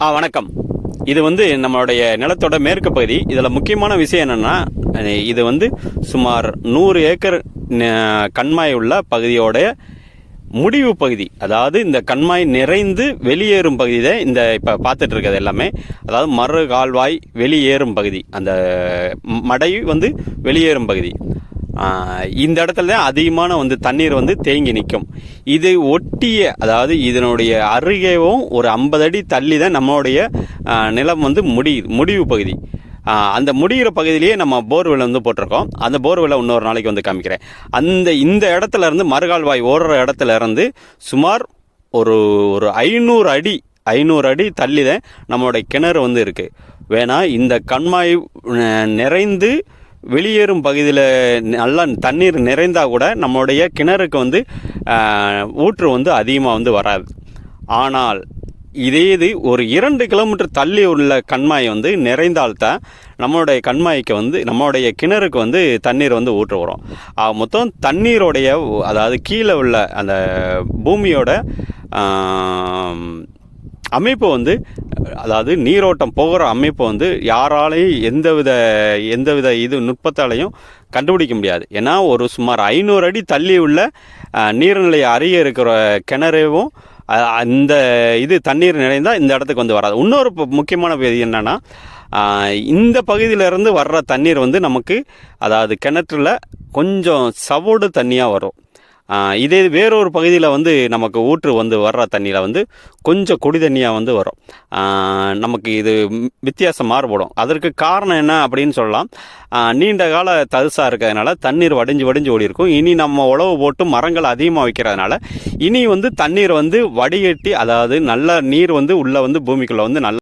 ஆ வணக்கம். இது வந்து நம்மளுடைய நிலத்தோட மேற்கு பகுதி. இதில் முக்கியமான விஷயம் என்னென்னா இது வந்து சுமார் நூறு ஏக்கர் ந- கண்மாய் உள்ள பகுதியோடைய முடிவு பகுதி. அதாவது இந்த கண்மாய் நிறைந்து வெளியேறும் பகுதி தான் இந்த இப்போ பார்த்துட்டு இருக்கிறது எல்லாமே. அதாவது மறு கால்வாய் வெளியேறும் பகுதி. அந்த மடை வந்து வெளியேறும் பகுதி. இந்த இடத்துல தான் அதிகமான வந்து தண்ணீர் வந்து தேங்கி நிற்கும். இது ஒட்டிய அதாவது இதனுடைய அருகேவும் ஒரு ஐம்பது அடி தள்ளி தான் நம்மளுடைய நிலம் வந்து முடியுது முடிவு பகுதி. அந்த முடிகிற பகுதியிலேயே நம்ம போர்வெல் வந்து போட்டிருக்கோம். அந்த போர்வெல்லை இன்னொரு நாளைக்கு வந்து காமிக்கிறேன். அந்த இந்த இடத்துல இருந்து மறுகால்வாய் ஓடுற இடத்துல இருந்து சுமார் ஒரு ஒரு ஐநூறு அடி ஐநூறு அடி தள்ளி தான் நம்மளுடைய கிணறு வந்து இருக்குது வேணால் இந்த கண்மாய் நிறைந்து வெளியேறும் பகுதியில் நல்லா தண்ணீர் நிறைந்தால் கூட நம்மளுடைய கிணறுக்கு வந்து ஊற்று வந்து அதிகமாக வந்து வராது. ஆனால் இதே இது ஒரு இரண்டு கிலோமீட்டர் தள்ளி உள்ள கண்மாய் வந்து நிறைந்தால்தான் நம்மளுடைய கண்மாய்க்கு வந்து நம்மளுடைய கிணறுக்கு வந்து தண்ணீர் வந்து ஊற்று வரும். மொத்தம் தண்ணீரோடைய அதாவது கீழே உள்ள அந்த பூமியோட அமைப்பு வந்து அதாவது நீரோட்டம் போகிற அமைப்பு வந்து யாராலையும் எந்தவித எந்தவித இது நுட்பத்தாலையும் கண்டுபிடிக்க முடியாது. ஏன்னா ஒரு சுமார் ஐநூறு அடி தள்ளி உள்ள நீர்நிலை அருகே இருக்கிற கிணறவும் அந்த இது தண்ணீர் நிறைந்தால் இந்த இடத்துக்கு வந்து வராது. இன்னொரு முக்கியமான இது என்னென்னா இந்த பகுதியிலேருந்து வர்ற தண்ணீர் வந்து நமக்கு அதாவது கிணற்றுல கொஞ்சம் சவோடு தண்ணியாக வரும். இதே வேறொரு பகுதியில் வந்து நமக்கு ஊற்று வந்து வர்ற தண்ணியில் வந்து கொஞ்சம் குடி தண்ணியாக வந்து வரும். நமக்கு இது வித்தியாசம் மாறுபடும். அதற்கு காரணம் என்ன அப்படின்னு சொல்லலாம். நீண்ட கால தரிசாக இருக்கிறதுனால தண்ணீர் வடிஞ்சு வடிஞ்சு ஓடி இருக்கும். இனி நம்ம உழவு போட்டு மரங்கள் அதிகமாக வைக்கிறதுனால இனி வந்து தண்ணீர் வந்து வடிகட்டி அதாவது நல்ல நீர் வந்து உள்ளே வந்து பூமிக்குள்ளே வந்து நல்ல